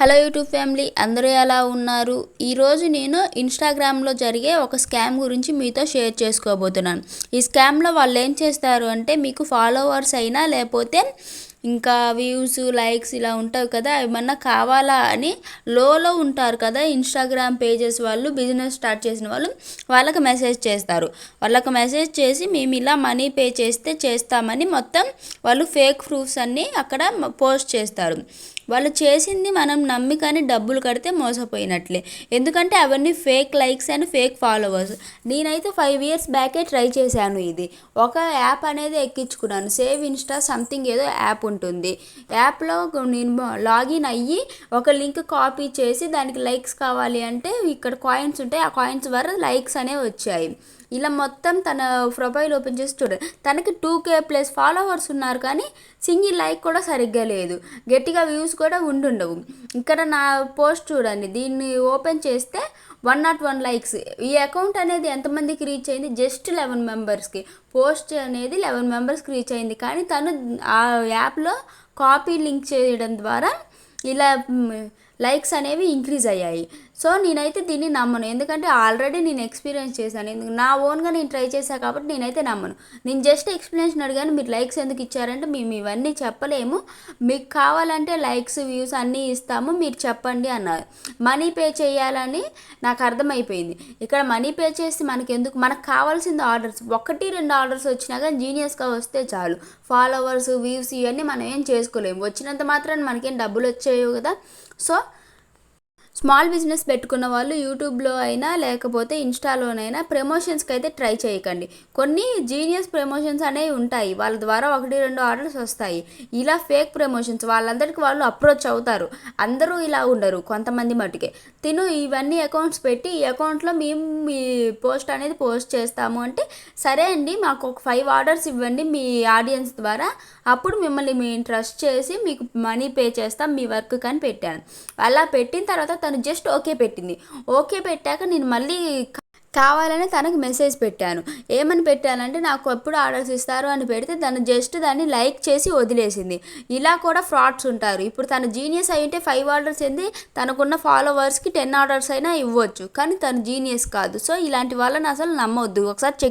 Hello YouTube family అందరూ ఎలా ఉన్నారు? ఈరోజు నేను ఇన్స్టాగ్రామ్లో జరిగే ఒక స్కామ్ గురించి మీతో షేర్ చేసుకోబోతున్నాను. ఈ స్కామ్లో వాళ్ళు ఏం చేస్తారు అంటే మీకు ఫాలోవర్స్ అయినా లేకపోతే ఇంకా వ్యూస్ లైక్స్ ఇలా ఉంటాయి కదా ఏమన్నా కావాలా అని లోలో ఉంటారు కదా ఇన్స్టాగ్రామ్ పేజెస్ వాళ్ళు బిజినెస్ స్టార్ట్ చేసిన వాళ్ళు వాళ్ళకి మెసేజ్ చేస్తారు. వాళ్ళకి మెసేజ్ చేసి మేము ఇలా మనీ పే చేస్తే చేస్తామని మొత్తం వాళ్ళు ఫేక్ ప్రూఫ్స్ అన్నీ అక్కడ పోస్ట్ చేస్తారు. వాళ్ళు చేసింది మనం నమ్మి కానీ డబ్బులు కడితే మోసపోయినట్లే. ఎందుకంటే అవన్నీ fake likes and fake followers. నేనైతే ఫైవ్ ఇయర్స్ బ్యాకే ట్రై చేశాను ఇది. ఒక యాప్ అనేది ఎక్కించుకున్నాను. సేవ్ ఇన్స్టా సంథింగ్ ఏదో యాప్ ఉంటుంది. యాప్లో నేను లాగిన్ అయ్యి ఒక లింక్ కాపీ చేసి దానికి లైక్స్ కావాలి అంటే ఇక్కడ కాయిన్స్ ఉంటాయి. ఆ కాయిన్స్ ద్వారా లైక్స్ అనేవి వచ్చాయి. ఇలా మొత్తం తన ప్రొఫైల్ ఓపెన్ చేసి చూడండి తనకి టూ కే ప్లస్ ఫాలోవర్స్ ఉన్నారు కానీ సింగిల్ లైక్ కూడా సరిగ్గా లేదు. గట్టిగా వ్యూస్ కూడా ఉండుండవు. ఇక్కడ నా పోస్ట్ చూడండి. దీన్ని ఓపెన్ చేస్తే వన్ నాట్ వన్ లైక్స్ ఈ అకౌంట్ అనేది ఎంతమందికి రీచ్ అయింది? జస్ట్ లెవెన్ మెంబర్స్కి పోస్ట్ అనేది లెవెన్ మెంబర్స్కి రీచ్ అయింది. కానీ తను ఆ యాప్లో కాపీ లింక్ చేయడం ద్వారా ఇలా లైక్స్ అనేవి ఇంక్రీజ్ అయ్యాయి. సో నేనైతే దీన్ని నమ్మను. ఎందుకంటే ఆల్రెడీ నేను ఎక్స్పీరియన్స్ చేశాను. ఎందుకు నా ఓన్గా నేను ట్రై చేశాను కాబట్టి నేనైతే నమ్మను. నేను జస్ట్ ఎక్స్ప్లెనేషన్ అడిగాను మీరు లైక్స్ ఎందుకు ఇచ్చారంటే మేము ఇవన్నీ చెప్పలేము. మీకు కావాలంటే లైక్స్ వ్యూస్ అన్నీ ఇస్తాము. మీరు చెప్పండి అన్నారు. మనీ పే చేయాలని నాకు అర్థమైపోయింది. ఇక్కడ మనీ పే చేసి మనకి ఎందుకు మనకు కావాల్సింది ఆర్డర్స్ ఒకటి రెండు ఆర్డర్స్ వచ్చినా కానీ జీనియస్గా వస్తే చాలు. ఫాలోవర్స్ వ్యూస్ ఇవన్నీ మనం ఏం చేసుకోలేము. వచ్చినంత మాత్రాన్ని మనకేం డబ్బులు వచ్చాయో కదా. సో స్మాల్ బిజినెస్ పెట్టుకున్న వాళ్ళు యూట్యూబ్లో అయినా లేకపోతే ఇన్స్టాలోనైనా ప్రమోషన్స్కి అయితే ట్రై చేయకండి. కొన్ని జీనియస్ ప్రమోషన్స్ అనేవి ఉంటాయి. వాళ్ళ ద్వారా ఒకటి రెండు ఆర్డర్స్ వస్తాయి. ఇలా ఫేక్ ప్రమోషన్స్ వాళ్ళందరికీ వాళ్ళు అప్రోచ్ అవుతారు. అందరూ ఇలా ఉండరు కొంతమంది మటుకే. తిను ఇవన్నీ అకౌంట్స్ పెట్టి ఈ అకౌంట్లో మేము మీ పోస్ట్ అనేది పోస్ట్ చేస్తాము అంటే సరే అండి మాకు ఒక ఫైవ్ ఆర్డర్స్ ఇవ్వండి మీ ఆడియన్స్ ద్వారా. అప్పుడు మిమ్మల్ని మేము ట్రస్ట్ చేసి మీకు మనీ పే చేస్తాం మీ వర్క్ కానీ పెట్టాను. అలా పెట్టిన తర్వాత తను జస్ట్ ఓకే పెట్టింది. ఓకే పెట్టాక నేను మళ్ళీ కావాలని తనకు మెసేజ్ పెట్టాను. ఏమని పెట్టానంటే నాకు ఎప్పుడు ఆర్డర్స్ ఇస్తారు అని పెడితే తను జస్ట్ దాన్ని లైక్ చేసి వదిలేసింది. ఇలా కూడా ఫ్రాడ్స్ ఉంటారు. ఇప్పుడు తన జీనియస్ అయితే ఫైవ్ ఆర్డర్స్ ఏంది? తనకున్న ఫాలోవర్స్కి టెన్ ఆర్డర్స్ అయినా ఇవ్వచ్చు. కానీ తను జీనియస్ కాదు. సో ఇలాంటి వాళ్ళని అసలు నమ్మవద్దు ఒకసారి చెక్